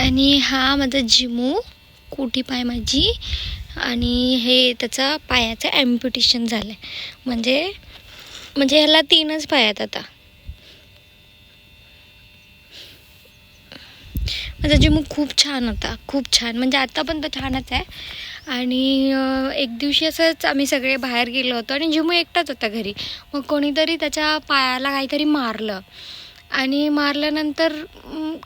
आणि हा माझा जिमू कुटी पाय माझी आणि हे त्याचा पायाचं ॲम्प्युटेशन झालं आहे म्हणजे म्हणजे ह्याला तीनच पाय आहेत आता. माझा जिमू खूप छान होता खूप छान. म्हणजे आता पण तो छानच आहे. आणि एक दिवशी असंच आम्ही सगळे बाहेर गेलो होतो आणि जिमू एकटाच होता घरी. मग कोणीतरी त्याच्या पायाला काहीतरी मारलं. आणि मारल्यानंतर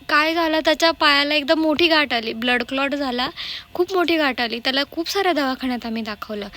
काय झालं त्याच्या पायाला एकदम मोठी गाठ आली. ब्लड क्लॉट झाला. खूप मोठी गाठ आली. त्याला खूप साऱ्या दवाखान्यात आम्ही दाखवलं.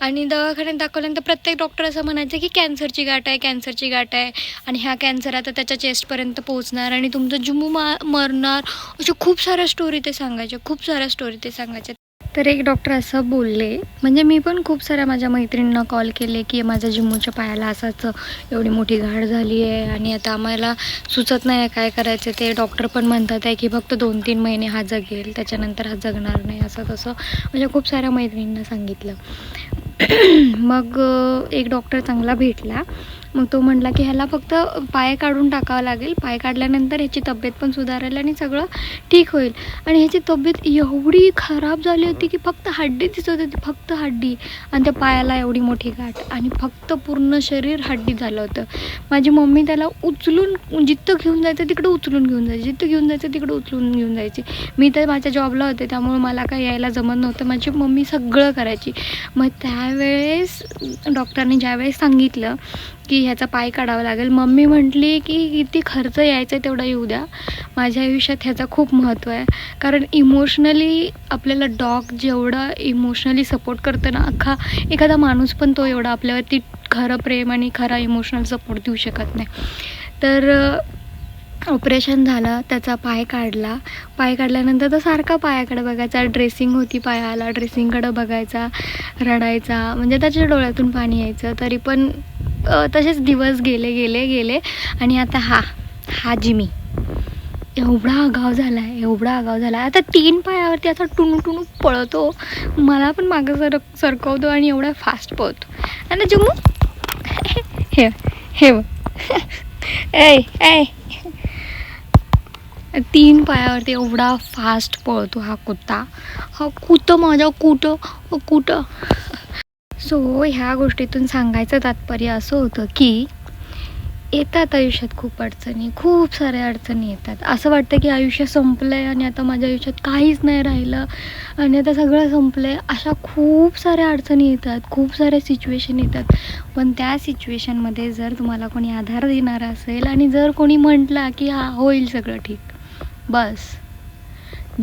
आणि दवाखान्यात दाखवल्यानंतर प्रत्येक डॉक्टर असं म्हणायचं की कॅन्सरची गाठ आहे कॅन्सरची गाठ आहे. आणि ह्या कॅन्सर आता त्याच्या चेस्टपर्यंत पोहोचणार. आणि तुमचं जुमू मा मरणार. अशा खूप साऱ्या स्टोरी ते सांगायचे. खूप साऱ्या स्टोरी ते सांगायचे. तर एक डॉक्टर असं बोलले. म्हणजे मी पण खूप साऱ्या माझ्या मैत्रिणींना कॉल केले की माझ्या जिमूच्या पायाला असंच एवढी मोठी घाड झाली आहे आणि आता आम्हाला सुचत नाही आहे काय करायचं. ते डॉक्टर पण म्हणतात आहे की फक्त दोन तीन महिने हा जगेल त्याच्यानंतर हा जगणार नाही असं तसं म्हणजे खूप साऱ्या मैत्रिणींना सांगितलं. मग एक डॉक्टर चांगला भेटला. मग तो म्हटला की ह्याला फक्त पाय काढून टाकावं लागेल. पाय काढल्यानंतर ह्याची तब्येत पण सुधारेल आणि सगळं ठीक होईल. आणि ह्याची तब्येत एवढी खराब झाली होती की फक्त हड्डी दिसत होती फक्त हड्डी. आणि त्या पायाला एवढी मोठी गाठ आणि फक्त पूर्ण शरीर हड्डी झालं होतं. माझी मम्मी त्याला उचलून जिथं घेऊन जायचं तिकडं उचलून घेऊन जायची जिथं घेऊन जायचं तिकडं उचलून घेऊन जायची. मी तर माझ्या जॉबला होते त्यामुळे मला काय यायला जमत नव्हतं. माझी मम्मी सगळं करायची. मग त्यावेळेस डॉक्टरने ज्यावेळेस सांगितलं की ह्याचा पाय काढावा लागेल. मम्मी म्हटली की किती खर्च यायचा तेवढा येऊ द्या. माझ्या आयुष्यात ह्याचं खूप महत्त्व आहे. कारण इमोशनली आपल्याला डॉग जेवढं इमोशनली सपोर्ट करतं ना अख्खा एखादा माणूस पण तो एवढा आपल्यावरती खरं प्रेम आणि खरा इमोशनल सपोर्ट देऊ शकत नाही. तर ऑपरेशन झालं त्याचा पाय काढला. पाय काढल्यानंतर तो सारखा पायाकडे बघायचा. ड्रेसिंग होती पायाला ड्रेसिंगकडं बघायचा रडायचा. म्हणजे त्याच्या डोळ्यातून पाणी यायचं. तरी पण तसेच दिवस गेले गेले गेले. आणि आता हा हा जिमी. एवढा आगाव झाला आहे एवढा आगाव झाला आहे आता तीन पायावरती असा टुणू टुणू पळतो. मला पण मागं सर सरकवतो आणि एवढा फास्ट पळतो. आणि जिमू हे हे ऐ ऐ. तीन पायावरती एवढा फास्ट पळतो हा कुत्ता. हा कुतं माझ्या कुठं कुठं? सो ह्या गोष्टीतून सांगायचं तात्पर्य असं होतं की येतात आयुष्यात खूप अडचणी खूप साऱ्या अडचणी येतात. असं वाटतं की आयुष्य संपलं आहे आणि आता माझ्या आयुष्यात काहीच नाही राहिलं आणि आता सगळं संपलं आहे अशा खूप साऱ्या अडचणी येतात खूप साऱ्या सिच्युएशन येतात. पण त्या सिच्युएशनमध्ये जर तुम्हाला कोणी आधार देणारा असेल आणि जर कोणी म्हटला की हा होईल सगळं ठीक. बस.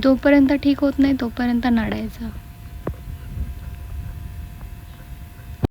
जोपर्यंत ठीक होत नाही तोपर्यंत नडायचं.